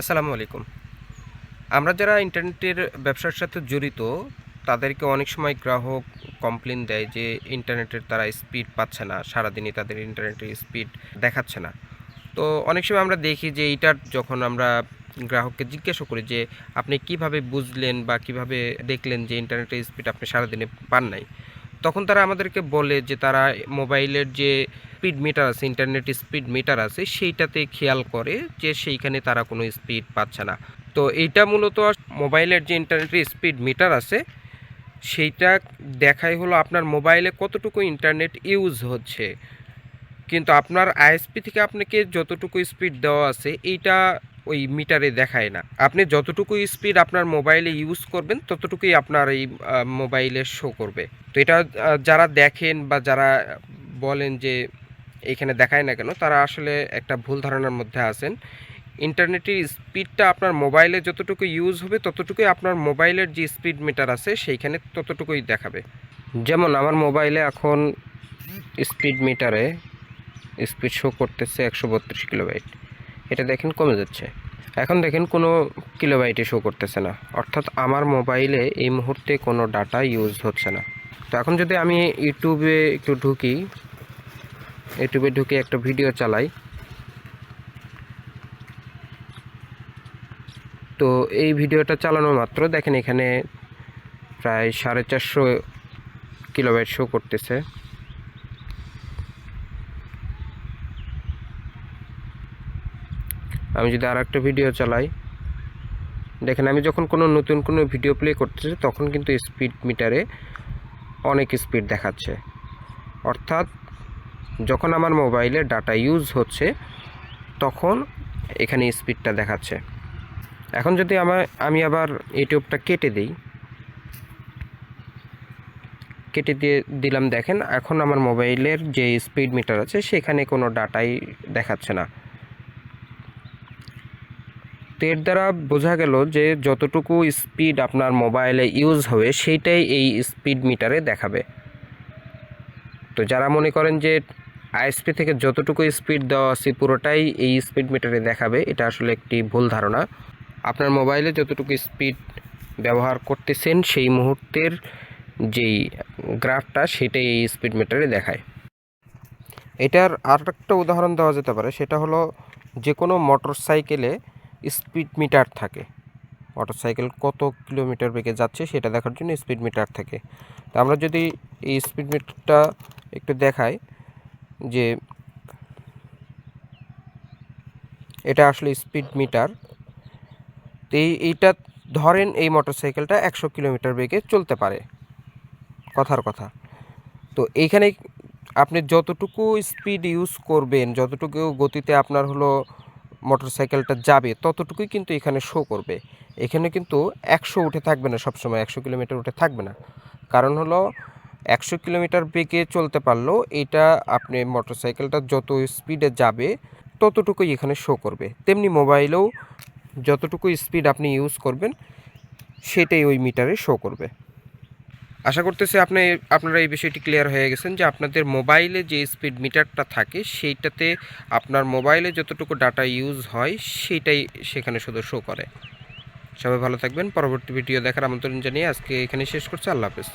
আসসালামু আলাইকুম। আমরা যারা ইন্টারনেটের ব্যবসার সাথে জড়িত, তাদেরকে অনেক সময় গ্রাহক কমপ্লেন দেয় যে ইন্টারনেটের তারা স্পিড পাচ্ছে না, সারাদিনই তাদের ইন্টারনেটের স্পিড দেখাচ্ছে না। তো অনেক সময় আমরা দেখি যে এইটার যখন আমরা গ্রাহককে জিজ্ঞাসা করি যে আপনি কীভাবে বুঝলেন বা কীভাবে দেখলেন যে ইন্টারনেটের স্পিড আপনি সারাদিনে পান নাই? তখন তারা আমাদেরকে বলে যে তারা মোবাইলের যে স্পিড মিটার আছে ইন্টারনেট স্পিড মিটার আছে, সেইটাতে খেয়াল করে যে সেইখানে তারা কোনো স্পিড পাচ্ছে না। তো এইটা মূলত মোবাইলের যে ইন্টারনেটের স্পিড মিটার আছে, সেইটা দেখাই হলো আপনার মোবাইলে কতটুকু ইন্টারনেট ইউজ হচ্ছে। কিন্তু আপনার আইএসপি থেকে আপনাকে যতটুকু স্পিড দেওয়া আছে, এইটা ওই মিটারে দেখায় না। আপনি যতটুকু স্পিড আপনার মোবাইলে ইউজ করবেন, ততটুকুই আপনার এই মোবাইলে শো করবে। তো এটা যারা দেখেন বা যারা বলেন যে এখানে দেখায় না কেন, তারা আসলে একটা ভুল ধারণার মধ্যে আছেন। ইন্টারনেটের স্পিডটা আপনার মোবাইলে যতটুকু ইউজ হবে, ততটুকুই আপনার মোবাইলের যে স্পিড মিটার আছে, সেইখানে ততটুকুই দেখাবে। যেমন আমার মোবাইলে এখন স্পিড মিটারে স্পিড শো করতেছে একশো বত্রিশ কিলোবাইট এটা দেখেন কমে যাচ্ছে। এখন দেখেন কোনো কিলোবাইটে শো করতেছে না। অর্থাৎ আমার মোবাইলে এই মুহূর্তে কোনো ডাটা ইউজ হচ্ছে না। তো এখন যদি আমি ইউটিউবে একটু ঢুকি, ইউটিউবে ঢুকে একটা ভিডিও চালাই। তো এই ভিডিওটা চালানো মাত্র, দেখেন এখানে প্রায় সাড়ে চারশো কিলোবাইট শো করতেছে। আমি যদি আর একটা ভিডিও চালাই, দেখেন আমি যখন কোনো নতুন কোনো ভিডিও প্লে করতেছি, তখন কিন্তু স্পিড মিটারে অনেক স্পিড দেখাচ্ছে। অর্থাৎ, যখন আমার মোবাইলে ডাটা ইউজ হচ্ছে, তখন এখানে স্পিডটা দেখাচ্ছে। এখন যদি আমার, আমি আবার ইউটিউবটা কেটে দিই, কেটে দিয়ে দিলাম, দেখেন, এখন আমার মোবাইলের যে স্পিড মিটার আছে, সেখানে কোনো ডাটাই দেখাচ্ছে না। তো এর দ্বারা বোঝা গেল যে যতটুকু স্পিড আপনার মোবাইলে ইউজ হবে, সেইটাই এই স্পিড মিটারে দেখাবে। তো যারা মনে করেন যে আইএসপি থেকে যতটুকু স্পিড দেওয়া আছে, পুরোটাই এই স্পিড মিটারে দেখাবে, এটা আসলে একটি ভুল ধারণা। আপনার মোবাইলে যতটুকু স্পিড ব্যবহার করতেছেন, সেই মুহূর্তের যেই গ্রাফটা সেটাই এই স্পিড মিটারে দেখায়। এটার আর একটা উদাহরণ দেওয়া যেতে পারে, সেটা হলো যে কোনো মোটর সাইকেলে স্পিড মিটার থাকে। মোটর সাইকেল কত কিলোমিটার বেগে যাচ্ছে সেটা দেখার জন্য স্পিড মিটার থাকে। তো আমরা যদি এই স্পিড মিটারটা একটু দেখাই যে এটা আসলে স্পিড মিটার। তো এই, এইটা ধরেন এই মোটরসাইকেলটা একশো কিলোমিটার বেগে চলতে পারে। কথার কথা। তো এইখানে আপনি যতটুকু স্পিড ইউজ করবেন, যতটুকু গতিতে আপনার হলো মোটরসাইকেলটা যাবে, ততটুকুই কিন্তু এখানে শো করবে। এখানে কিন্তু একশো উঠে থাকবে না সবসময়, একশো কিলোমিটার উঠে থাকবে না। কারণ হলো, একশো কিলোমিটার বেগে চলতে পারলেও এটা আপনি মোটরসাইকেলটা যত স্পিডে যাবে, ততটুকুই এখানে শো করবে। তেমনি মোবাইলেও যতটুকু স্পিড আপনি ইউজ করবেন, সেটাই ওই মিটারে শো করবে। আশা করতেছি আপনি, আপনারা এই বিষয়টি ক্লিয়ার হয়ে গেছেন যে আপনাদের মোবাইলে যে স্পিড মিটারটা থাকে, সেইটাতে আপনার মোবাইলে যতটুকু ডাটা ইউজ হয়, সেইটাই সেখানে শুধু শো করে। সবাই ভালো থাকবেন। পরবর্তী ভিডিও দেখার আমন্ত্রণ জানিয়ে আজকে এখানে শেষ করছি। আল্লাহ হাফেজ।